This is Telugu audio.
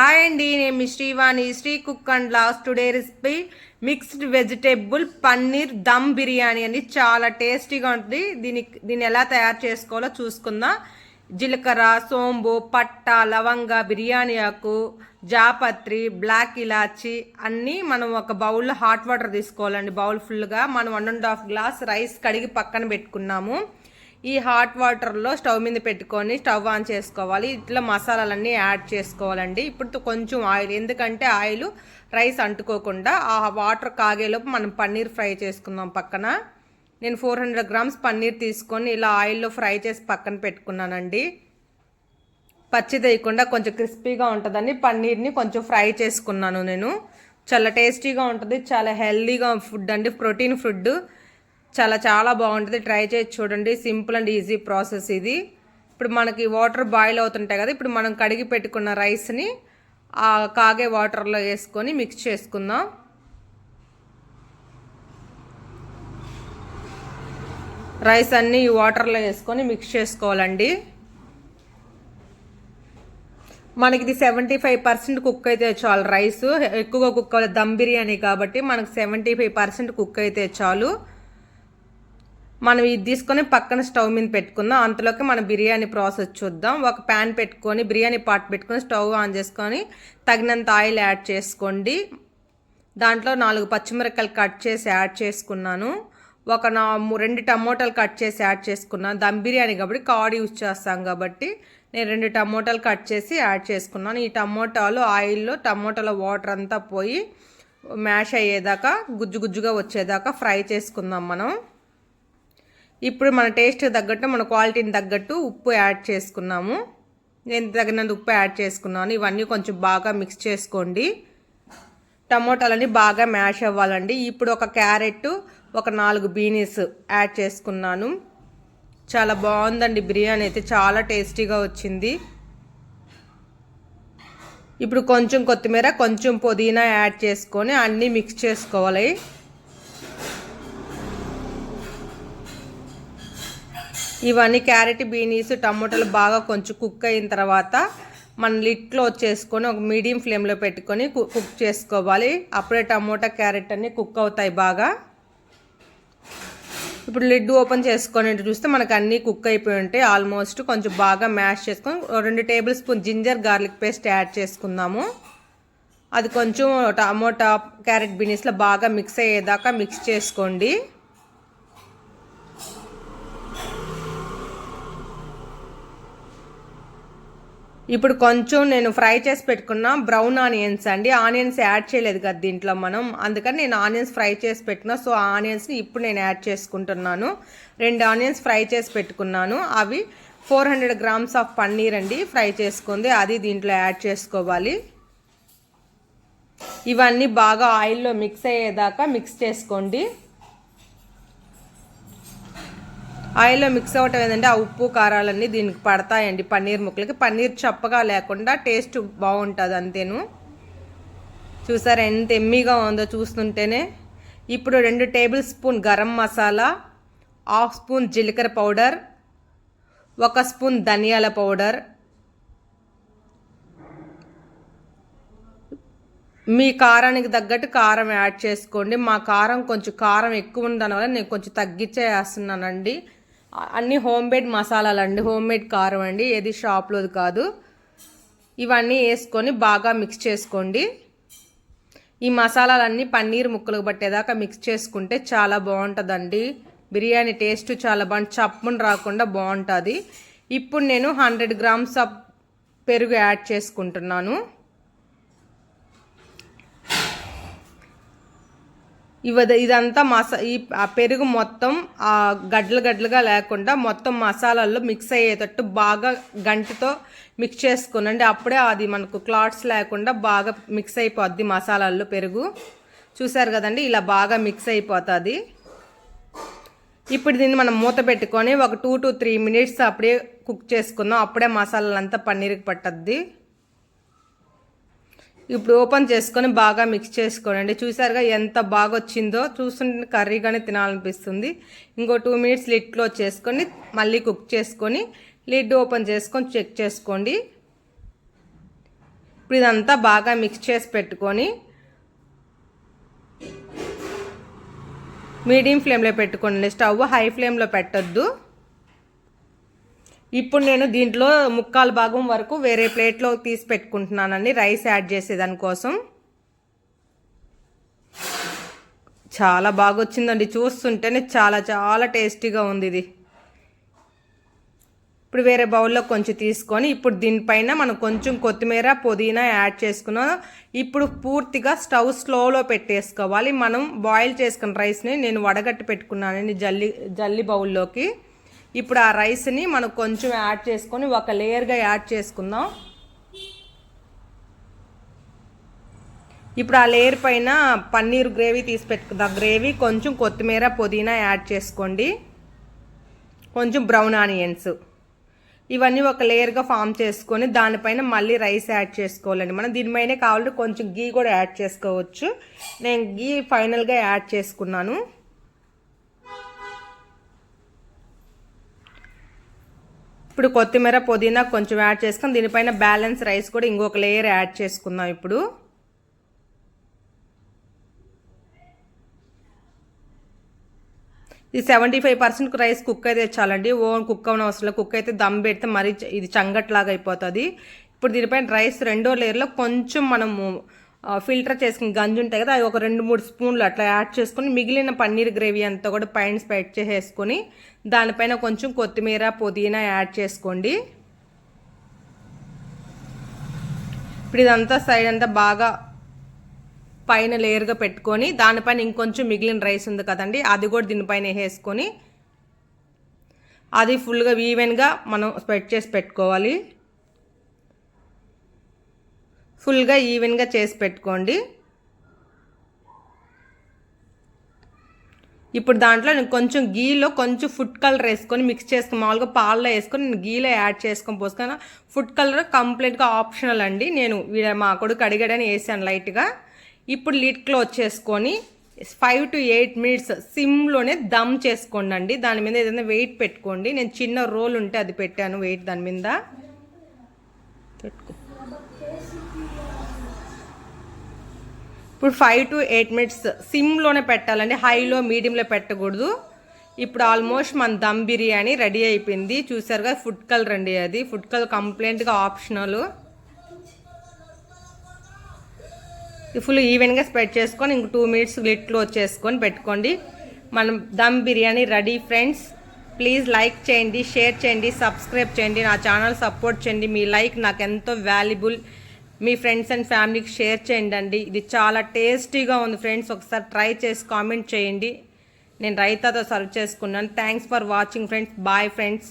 హాయ్ అండి నేను మీ Srivani. Sri cook and last today recipe. Mixed vegetable paneer dum biryani అండి. చాలా టేస్టీగా ఉంటుంది. దీని దీన్ని ఎలా తయారు చేసుకోవాలో చూసుకుందాం. జీలకర్ర సోంబు పట్ట లవంగ బిర్యానీ ఆకు జాపత్రి బ్లాక్ ఇలాచి అన్నీ మనం ఒక బౌల్లో హాట్ వాటర్ తీసుకోవాలండి. బౌల్ ఫుల్గా మనం one and half glass rice కడిగి పక్కన పెట్టుకున్నాము. ఈ హాట్ వాటర్లో స్టవ్ మీద పెట్టుకొని స్టవ్ ఆన్ చేసుకోవాలి. ఇట్లా మసాలాలన్నీ యాడ్ చేసుకోవాలండి. ఇప్పుడు కొంచెం ఆయిల్ ఎందుకంటే ఆయిల్ రైస్ అంటుకోకుండా ఆ వాటర్ కాగేలోపు మనం పన్నీర్ ఫ్రై చేసుకుందాం పక్కన. నేను ఫోర్ హండ్రెడ్ గ్రామ్స్ పన్నీర్ తీసుకొని ఇలా ఆయిల్లో ఫ్రై చేసి పక్కన పెట్టుకున్నానండి. పచ్చి వేయకుండా కొంచెం క్రిస్పీగా ఉంటుందని పన్నీర్ని కొంచెం ఫ్రై చేసుకున్నాను నేను. చాలా టేస్టీగా ఉంటుంది చాలా హెల్దీగా ఫుడ్ అండి ప్రోటీన్ ఫుడ్. చాలా చాలా బాగుంటుంది. ట్రై చేసి చూడండి. సింపుల్ అండ్ ఈజీ ప్రాసెస్ ఇది. ఇప్పుడు మనకి వాటర్ బాయిల్ అవుతుంటాయి కదా ఇప్పుడు మనం కడిగి పెట్టుకున్న రైస్ని ఆ కాగే వాటర్లో వేసుకొని మిక్స్ చేసుకుందాం. రైస్ అన్నీ ఈ వాటర్లో వేసుకొని మిక్స్ చేసుకోవాలండి. మనకి ఇది సెవెంటీ ఫైవ్ పర్సెంట్ కుక్ అయితే చాలు రైస్ ఎక్కువగా కుక్ అవ్వాలి దమ్ బిర్యానీ కాబట్టి మనకు సెవెంటీ ఫైవ్ పర్సెంట్ కుక్ అయితే చాలు. మనం ఇది తీసుకొని పక్కన స్టవ్ మీద పెట్టుకుందాం. అంతలోకి మనం బిర్యానీ ప్రాసెస్ చూద్దాం. ఒక ప్యాన్ పెట్టుకొని బిర్యానీ పాట్ పెట్టుకొని స్టవ్ ఆన్ చేసుకొని తగినంత ఆయిల్ యాడ్ చేసుకోండి. దాంట్లో నాలుగు పచ్చిమిరపకాయలు కట్ చేసి యాడ్ చేసుకున్నాను. ఒక నా రెండు టమోటాలు కట్ చేసి యాడ్ చేసుకున్నాను. దమ్ బిర్యానీ కాబట్టి కాడ్ యూజ్ చేస్తాం కాబట్టి నేను రెండు టమోటాలు కట్ చేసి యాడ్ చేసుకున్నాను. ఈ టమోటాలు ఆయిల్లో టమోటాల వాటర్ అంతా పోయి మ్యాష్ అయ్యేదాకా గుజ్జు గుజ్జుగా వచ్చేదాకా ఫ్రై చేసుకుందాం మనం. ఇప్పుడు మన టేస్ట్ తగ్గట్టు మన క్వాలిటీని తగ్గట్టు ఉప్పు యాడ్ చేసుకున్నాము. నేను తగినంత ఉప్పు యాడ్ చేసుకున్నాను. ఇవన్నీ కొంచెం బాగా మిక్స్ చేసుకోండి. టమోటాలన్నీ బాగా మ్యాష్ అవ్వాలండి. ఇప్పుడు ఒక క్యారెట్ ఒక నాలుగు బీనీస్ యాడ్ చేసుకున్నాను. చాలా బాగుందండి. బిర్యానీ అయితే చాలా టేస్టీగా వచ్చింది. ఇప్పుడు కొంచెం కొత్తిమీర కొంచెం పుదీనా యాడ్ చేసుకొని అన్నీ మిక్స్ చేసుకోవాలి. ఇవన్నీ క్యారెట్ బీనీస్ టమోటాలు బాగా కొంచెం కుక్ అయిన తర్వాత మన లిట్లో వచ్చేసుకొని ఒక మీడియం ఫ్లేమ్లో పెట్టుకొని కుక్ చేసుకోవాలి. అప్పుడే టమోటా క్యారెట్ అన్నీ కుక్ అవుతాయి బాగా. ఇప్పుడు లిడ్ ఓపెన్ చేసుకొని చూస్తే మనకు అన్నీ కుక్ అయిపోయి ఉంటాయి. ఆల్మోస్ట్ కొంచెం బాగా మ్యాష్ చేసుకొని రెండు tablespoon ginger garlic paste add చేసుకుందాము. అది కొంచెం టమోటా క్యారెట్ బీనీస్లో బాగా మిక్స్ అయ్యేదాకా మిక్స్ చేసుకోండి. ఇప్పుడు కొంచెం నేను ఫ్రై చేసి పెట్టుకున్న బ్రౌన్ ఆనియన్స్ అండి. ఆనియన్స్ యాడ్ చేయలేదు కదా దీంట్లో మనం. అందుకని నేను ఆనియన్స్ ఫ్రై చేసి పెట్టుకున్నా. సో ఆనియన్స్ని ఇప్పుడు నేను యాడ్ చేసుకుంటున్నాను. రెండు ఆనియన్స్ ఫ్రై చేసి పెట్టుకున్నాను. అవి four hundred grams of paneer అండి. ఫ్రై చేసుకుంది అది దీంట్లో యాడ్ చేసుకోవాలి. ఇవన్నీ బాగా ఆయిల్లో మిక్స్ అయ్యేదాకా మిక్స్ చేసుకోండి. ఆయిల్లో మిక్స్ అవ్వటం ఏంటంటే ఆ ఉప్పు కారాలన్నీ దీనికి పడతాయండి. పన్నీర్ ముక్కలకి. పన్నీర్ చప్పగా లేకుండా టేస్ట్ బాగుంటుంది అంతేను. చూసారా ఎంత ఎమ్మిగా ఉందో చూస్తుంటేనే. ఇప్పుడు రెండు tablespoon garam masala half spoon జీలకర్ర పౌడర్ ఒక స్పూన్ ధనియాల పౌడర్. మీ కారానికి తగ్గట్టు కారం యాడ్ చేసుకోండి. మా కారం కొంచెం కారం ఎక్కువ ఉండడం వల్ల నేను కొంచెం తగ్గించే వేస్తున్నానండి అన్ని హోమ్ మేడ్ మసాలాలు అండి. హోమ్ మేడ్ కారం అండి. ఏది షాప్లోది కాదు. ఇవన్నీ వేసుకొని బాగా మిక్స్ చేసుకోండి. ఈ మసాలాలన్నీ పన్నీర్ ముక్కలు పట్టేదాకా మిక్స్ చేసుకుంటే చాలా బాగుంటుందండి. బిర్యానీ టేస్ట్ చాలా బాగుంటుంది చప్పును రాకుండా బాగుంటుంది. ఇప్పుడు నేను హండ్రెడ్ గ్రామ్స్ ఆఫ్ పెరుగు యాడ్ చేసుకుంటున్నాను. ఇవ ఇదంతా మసా ఈ ఆ పెరుగు మొత్తం ఆ గడ్డలు గడ్డలుగా లేకుండా మొత్తం మసాలాల్లో మిక్స్ అయ్యేటట్టు బాగా గంటితో మిక్స్ చేసుకునండి. అప్పుడే అది మనకు క్లాట్స్ లేకుండా బాగా మిక్స్ అయిపోద్ది మసాలాల్లో పెరుగు. చూసారు కదండి? ఇలా బాగా మిక్స్ అయిపోతుంది. ఇప్పుడు దీన్ని మనం మూత పెట్టుకొని ఒక టూ టు త్రీ మినిట్స్ అప్పుడే కుక్ చేసుకుందాం. అప్పుడే మసాలాలంతా పన్నీర్కి పట్టద్ది. ఇప్పుడు ఓపెన్ చేసుకొని బాగా మిక్స్ చేసుకోనండి. చూసారుగా ఎంత బాగా వచ్చిందో చూస్తుంటే కర్రీగానే తినాలనిపిస్తుంది. ఇంకో టూ మినిట్స్ లిట్లో చేసుకొని మళ్ళీ కుక్ చేసుకొని లిడ్ ఓపెన్ చేసుకొని చెక్ చేసుకోండి. ఇప్పుడు ఇదంతా బాగా మిక్స్ చేసి పెట్టుకొని మీడియం ఫ్లేమ్లో పెట్టుకోండి. స్టవ్ హై ఫ్లేమ్లో పెట్టద్దు. ఇప్పుడు నేను దీంట్లో ముక్కాల భాగం వరకు వేరే ప్లేట్లో తీసి పెట్టుకుంటున్నానండి. రైస్ యాడ్ చేసేదానికోసం చాలా బాగా వచ్చిందండి చూస్తుంటేనే చాలా చాలా టేస్టీగా ఉంది ఇది. ఇప్పుడు వేరే బౌల్లో కొంచెం తీసుకొని ఇప్పుడు దీనిపైన మనం కొంచెం కొత్తిమీర పుదీనా యాడ్ చేసుకున్నాం ఇప్పుడు పూర్తిగా స్టవ్ స్లోలో పెట్టేసుకోవాలి. మనం బాయిల్ చేసుకున్న రైస్ని నేను వడగట్టి పెట్టుకున్నానండి జల్లి జల్లి బౌల్లోకి. ఇప్పుడు ఆ రైస్ని మనం కొంచెం యాడ్ చేసుకొని ఒక లేయర్గా యాడ్ చేసుకుందాం. ఇప్పుడు ఆ లేయర్ పైన పన్నీర్ గ్రేవీ తీసి పెట్టుకుందాం. గ్రేవీ కొంచెం కొత్తిమీర పుదీనా యాడ్ చేసుకోండి. కొంచెం బ్రౌన్ ఆనియన్స్ ఇవన్నీ ఒక లేయర్గా ఫామ్ చేసుకొని దానిపైన మళ్ళీ రైస్ యాడ్ చేసుకోవాలండి. మనం దీనిపైనే కావాలంటే కొంచెం గీ కూడా యాడ్ చేసుకోవచ్చు. నేను గీ ఫైనల్గా యాడ్ చేసుకున్నాను. ఇప్పుడు కొత్తిమీర పుదీనా కొంచెం యాడ్ చేసుకొని దీనిపైన బ్యాలెన్స్ రైస్ కూడా ఇంకొక లేయర్ యాడ్ చేసుకుందాం ఇప్పుడు. ఇది seventy five percent rice cook అయితే చాలండి. ఓన్ కుక్ అవన అవసరం కుక్ అయితే దమ్ పెడితే మరీ ఇది చంగట్లాగా అయిపోతుంది. ఇప్పుడు దీనిపైన రైస్ రెండో లేయర్లో కొంచెం మనము ఫిల్టర్ చేసుకుని గంజి ఉంటాయి కదా అది ఒక రెండు మూడు స్పూన్లు అట్లా యాడ్ చేసుకొని మిగిలిన పన్నీర్ గ్రేవీ అంతా కూడా పైన స్ప్రెడ్ చేసేసుకొని దానిపైన కొంచెం కొత్తిమీర పుదీనా యాడ్ చేసుకోండి. ఇప్పుడు ఇదంతా సైడ్ అంతా బాగా పైన లేయర్గా పెట్టుకొని దానిపైన ఇంకొంచెం మిగిలిన రైస్ ఉంది కదండి అది కూడా దీనిపైన వేసుకొని అది ఫుల్గా ఈవెన్గా మనం స్ప్రెడ్ చేసి పెట్టుకోవాలి. ఫుల్గా ఈవెన్గా చేసి పెట్టుకోండి. ఇప్పుడు దాంట్లో నేను కొంచెం గీలో కొంచెం ఫుడ్ కలర్ వేసుకొని మిక్స్ చేసుకుని మామూలుగా పాల్లో వేసుకొని నేను గీలో యాడ్ చేసుకొని పోసుకొని ఫుడ్ కలర్ కంప్లీట్గా ఆప్షనల్ అండి. నేను మా కొడుకు అడిగాడని వేసాను లైట్గా. ఇప్పుడు లిడ్ క్లోజ్ చేసుకొని ఫైవ్ టు ఎయిట్ మినిట్స్ సిమ్లోనే దమ్ చేసుకోండి అండి దాని మీద ఏదైనా వెయిట్ పెట్టుకోండి. నేను చిన్న రోల్ ఉంటే అది పెట్టాను వెయిట్ దాని మీద. పెట్టుకో. ఇప్పుడు ఫైవ్ టు ఎయిట్ మినిట్స్ సిమ్లోనే పెట్టాలండి. హైలో మీడియంలో పెట్టకూడదు. ఇప్పుడు ఆల్మోస్ట్ మన దమ్ బిర్యానీ రెడీ అయిపోయింది. చూసారుగా ఫుడ్ కలర్ అండి అది. ఫుడ్ కలర్ కంప్లైంట్గా ఆప్షనల్ ఫుల్ ఈవెన్గా స్ప్రెడ్ చేసుకొని ఇంక టూ మినిట్స్ లిట్ క్లోజ్ చేసుకొని పెట్టుకోండి. మనం dum biryani ready friends please like చేయండి షేర్ చేయండి సబ్స్క్రైబ్ చేయండి. నా ఛానల్ సపోర్ట్ చేయండి. మీ లైక్ నాకు ఎంతో వాల్యుబుల్ మీ ఫ్రెండ్స్ అండ్ ఫ్యామిలీకి షేర్ చేయండి అండి ఇది చాలా టేస్టీగా ఉంది ఫ్రెండ్స్ ఒకసారి ట్రై చేసి కామెంట్ చేయండి. నేను రైతాతో సర్వ్ చేసుకున్నాను. Thanks for watching friends bye friends